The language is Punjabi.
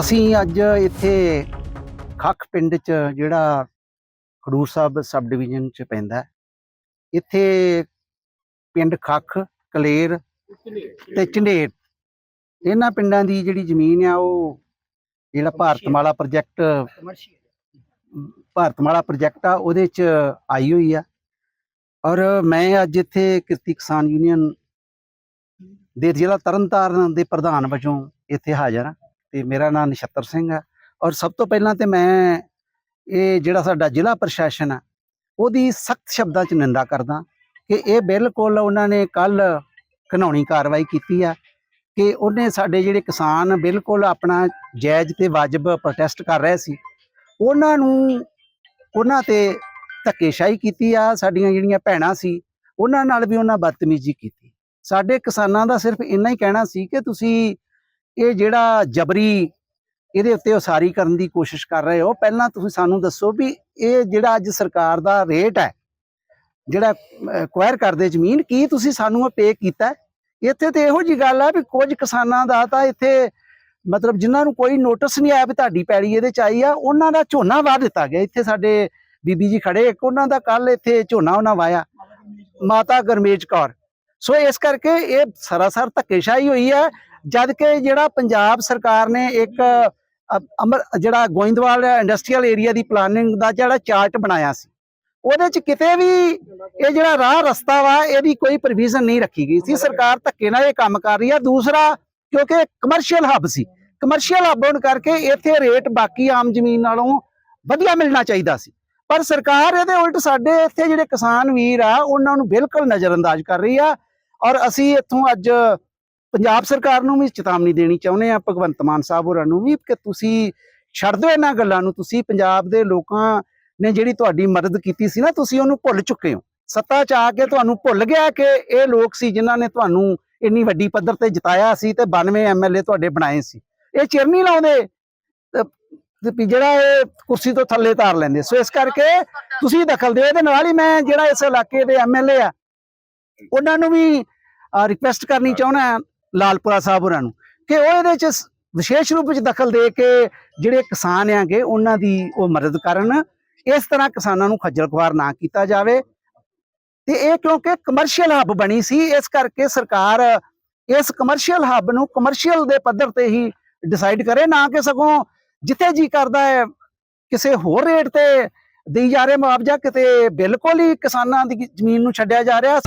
ਅਸੀਂ ਅੱਜ ਇੱਥੇ ਖੱਖ ਪਿੰਡ 'ਚ ਜਿਹੜਾ ਖਡੂਰ ਸਾਹਿਬ ਸਬ ਡਿਵੀਜ਼ਨ 'ਚ ਪੈਂਦਾ ਇੱਥੇ ਪਿੰਡ ਖੱਖ, ਕਲੇਰ ਤੇ ਝੰਡੇਰ। ਇਹਨਾਂ ਪਿੰਡਾਂ ਦੀ ਜਿਹੜੀ ਜ਼ਮੀਨ ਆ, ਉਹ ਜਿਹੜਾ ਭਾਰਤਮਾਲਾ ਪ੍ਰੋਜੈਕਟ ਭਾਰਤਮਾਲਾ ਪ੍ਰੋਜੈਕਟ ਆ, ਉਹਦੇ 'ਚ ਆਈ ਹੋਈ ਆ। ਔਰ ਮੈਂ ਅੱਜ ਇੱਥੇ ਕਿਰਤੀ ਕਿਸਾਨ ਯੂਨੀਅਨ ਦੇ ਜ਼ਿਲ੍ਹਾ ਤਰਨਤਾਰਨ ਦੇ ਪ੍ਰਧਾਨ ਵਜੋਂ ਇੱਥੇ ਹਾਜ਼ਰ ਹਾਂ। ਤੇ ਮੇਰਾ ਨਾਮ ਨਛੱਤਰ ਸਿੰਘ ਆ। ਔਰ ਸਭ ਤੋਂ ਪਹਿਲਾਂ ਤੇ ਮੈਂ ਇਹ ਜਿਹੜਾ ਸਾਡਾ ਜ਼ਿਲ੍ਹਾ ਪ੍ਰਸ਼ਾਸਨ ਆ, ਉਹਦੀ ਸਖਤ ਸ਼ਬਦਾਂ 'ਚ ਨਿੰਦਾ ਕਰਦਾ ਕਿ ਇਹ ਬਿਲਕੁਲ ਉਹਨਾਂ ਨੇ ਕੱਲ ਘਨੌਣੀ ਕਾਰਵਾਈ ਕੀਤੀ ਆ ਕਿ ਉਹਨੇ ਸਾਡੇ ਜਿਹੜੇ ਕਿਸਾਨ ਬਿਲਕੁਲ ਆਪਣਾ ਜਾਇਜ਼ ਤੇ ਵਾਜਬ ਪ੍ਰੋਟੈਸਟ ਕਰ ਰਹੇ ਸੀ। ਉਹਨਾਂ ਨੂੰ ਉਹਨਾਂ ਤੇ ਧੱਕੇਸ਼ਾਹੀ ਕੀਤੀ ਆ, ਸਾਡੀਆਂ ਜਿਹੜੀਆਂ ਭੈਣਾਂ ਸੀ, ਉਹਨਾਂ ਨਾਲ ਵੀ ਉਹਨਾਂ ਬਦਤਮੀਜ਼ੀ ਕੀਤੀ। ਸਾਡੇ ਕਿਸਾਨਾਂ ਦਾ ਸਿਰਫ ਇੰਨਾ ਹੀ ਕਹਿਣਾ ਸੀ ਕਿ ਤੁਸੀਂ ਇਹ ਜਿਹੜਾ ਜਬਰੀ ਇਹਦੇ ਉੱਤੇ ਉਸਾਰੀ ਕਰਨ ਦੀ ਕੋਸ਼ਿਸ਼ ਕਰ ਰਹੇ ਹੋ, ਪਹਿਲਾਂ ਤੁਸੀਂ ਸਾਨੂੰ ਦੱਸੋ ਵੀ ਇਹ ਜਿਹੜਾ ਅੱਜ ਸਰਕਾਰ ਦਾ ਰੇਟ ਹੈ, ਜਿਹੜਾ ਅਕਵਾਇਰ ਕਰਦੇ ਜ਼ਮੀਨ, ਕੀ ਤੁਸੀਂ ਸਾਨੂੰ ਪੇ ਕੀਤਾ? ਇੱਥੇ ਤੇ ਇਹੋ ਜੀ ਗੱਲ ਹੈ ਵੀ ਕੁਝ ਕਿਸਾਨਾਂ ਦਾ ਤਾਂ ਇੱਥੇ ਮਤਲਬ ਜਿਨ੍ਹਾਂ ਨੂੰ ਕੋਈ ਨੋਟਿਸ ਨਹੀਂ ਆਇਆ ਵੀ ਤੁਹਾਡੀ ਪੈੜੀ ਇਹਦੇ ਚ ਆਈ ਆ, ਉਹਨਾਂ ਦਾ ਝੋਨਾ ਵਾਹ ਦਿੱਤਾ ਗਿਆ। ਇੱਥੇ ਸਾਡੇ ਬੀਬੀ ਜੀ ਖੜੇ, ਇੱਕ ਉਹਨਾਂ ਦਾ ਕੱਲ ਇੱਥੇ ਝੋਨਾ ਉਹਨਾਂ ਵਾਇਆ ਮਾਤਾ ਗਰਮੇਜ ਕੌਰ। ਸੋ ਇਸ ਕਰਕੇ ਇਹ ਸਰਾਸਰ ਧੱਕੇਸ਼ਾਹੀ ਹੋਈ ਹੈ ਜਦ ਕਿ ਜਿਹੜਾ ਪੰਜਾਬ ਸਰਕਾਰ ਨੇ ਇੱਕ ਅਮਰ, ਜਿਹੜਾ ਗੋਇੰਦਵਾਲ ਇੰਡਸਟਰੀਅਲ ਏਰੀਆ ਦੀ ਪਲਾਨਿੰਗ ਦਾ ਜਿਹੜਾ ਚਾਰਟ ਬਣਾਇਆ ਸੀ, ਉਹਦੇ ਚ ਕਿਤੇ ਵੀ ਇਹ ਜਿਹੜਾ ਰਾਹ ਰਸਤਾ ਵਾ, ਇਹਦੀ ਕੋਈ ਪ੍ਰੋਵੀਜ਼ਨ ਨਹੀਂ ਰੱਖੀ ਗਈ ਸੀ। ਸਰਕਾਰ ਧੱਕੇ ਨਾਲ ਇਹ ਕੰਮ ਕਰ ਰਹੀ ਆ। ਦੂਸਰਾ, ਕਿਉਂਕਿ ਕਮਰਸ਼ੀਅਲ ਹੱਬ ਸੀ। ਕਮਰਸ਼ੀਅਲ ਹੱਬ ਹੋਣ ਕਰਕੇ ਇੱਥੇ ਰੇਟ ਬਾਕੀ ਆਮ ਜ਼ਮੀਨ ਨਾਲੋਂ ਵਧੀਆ ਮਿਲਣਾ ਚਾਹੀਦਾ ਸੀ। ਪਰ ਸਰਕਾਰ ਇਹਦੇ ਉਲਟ ਸਾਡੇ ਇੱਥੇ ਜਿਹੜੇ ਕਿਸਾਨ ਵੀਰ ਆ, ਉਹਨਾਂ ਨੂੰ ਬਿਲਕੁਲ ਨਜ਼ਰਅੰਦਾਜ਼ ਕਰ ਰਹੀ ਆ। ਔਰ ਅਸੀਂ ਇੱਥੋਂ ਅੱਜ ਪੰਜਾਬ ਸਰਕਾਰ ਨੂੰ ਵੀ ਚੇਤਾਵਨੀ ਦੇਣੀ ਚਾਹੁੰਦੇ ਆ, ਭਗਵੰਤ ਮਾਨ ਸਾਹਿਬ ਹੋਰਾਂ ਨੂੰ ਵੀ ਕਿ ਤੁਸੀਂ ਛੱਡ ਦਿਓ ਇਹਨਾਂ ਗੱਲਾਂ ਨੂੰ, ਤੁਸੀਂ ਪੰਜਾਬ ਦੇ ਲੋਕਾਂ ਨੇ ਜਿਹੜੀ ਤੁਹਾਡੀ ਮਦਦ ਕੀਤੀ ਸੀ ਨਾ, ਤੁਸੀਂ ਉਹਨੂੰ ਭੁੱਲ ਚੁੱਕੇ ਹੋ। ਸੱਤਾ 'ਚ ਆ ਕੇ ਤੁਹਾਨੂੰ ਭੁੱਲ ਗਿਆ ਕਿ ਇਹ ਲੋਕ ਸੀ ਜਿਨ੍ਹਾਂ ਨੇ ਤੁਹਾਨੂੰ ਇੰਨੀ ਵੱਡੀ ਪੱਧਰ ਤੇ ਜਿਤਾਇਆ ਸੀ ਤੇ 92 ਐਮਐਲਏ ਤੁਹਾਡੇ ਬਣਾਏ ਸੀ। ਇਹ ਚਿਰ ਨਹੀਂ ਲਾਉਂਦੇ। ਵੀ ਜਿਹੜਾ ਇਹ ਕੁਰਸੀ ਤੋਂ ਥੱਲੇ ਤਾਰ ਲੈਂਦੇ। ਸੋ ਇਸ ਕਰਕੇ ਤੁਸੀਂ ਦਖਲ ਦਿਓ। ਇਹਦੇ ਨਾਲ ਹੀ ਮੈਂ ਜਿਹੜਾ ਇਸ ਇਲਾਕੇ ਦੇ ਐਮਐਲਏ ਆ, ਉਹਨਾਂ ਨੂੰ ਵੀ ਰਿਕਵੈਸਟ ਕਰਨੀ ਚਾਹੁੰਦਾ ਲਾਲਪੁਰਾ ਸਾਹਿਬ ਹੋਰਾਂ ਨੂੰ, ਕਿ ਉਹ ਇਹਦੇ ਚ ਵਿਸ਼ੇਸ਼ ਰੂਪ ਵਿੱਚ ਦਖਲ ਦੇ ਕੇ ਜਿਹੜੇ ਕਿਸਾਨ ਆਗੇ ਉਹਨਾਂ ਦੀ ਉਹ ਮਦਦ ਕਰਨ, ਇਸ ਤਰ੍ਹਾਂ ਕਿਸਾਨਾਂ ਨੂੰ ਖੱਜਲ ਖੁਆਰ ਨਾ ਕੀਤਾ ਜਾਵੇ। ਤੇ ਇਹ ਕਿਉਂਕਿ ਕਮਰਸ਼ੀਅਲ ਹੱਬ ਬਣੀ ਸੀ, ਇਸ ਕਰਕੇ ਸਰਕਾਰ ਇਸ ਕਮਰਸ਼ੀਅਲ ਹੱਬ ਨੂੰ ਕਮਰਸ਼ੀਅਲ ਦੇ ਪੱਧਰ ਤੇ ਹੀ ਡਿਸਾਈਡ ਕਰੇ, ਨਾ ਕਿ ਸਗੋਂ ਜਿੱਥੇ ਜੀ ਕਰਦਾ ਹੈ, ਕਿਸੇ ਹੋਰ ਰੇਟ ਤੇ ਦੇਈ ਜਾ ਰਹੇ ਮੁਆਵਜ਼ਾ, ਕਿਤੇ ਬਿਲਕੁਲ ਹੀ ਕਿਸਾਨਾਂ ਦੀ ਜ਼ਮੀਨ ਨੂੰ ਛੱਡਿਆ ਜਾ ਰਿਹਾ।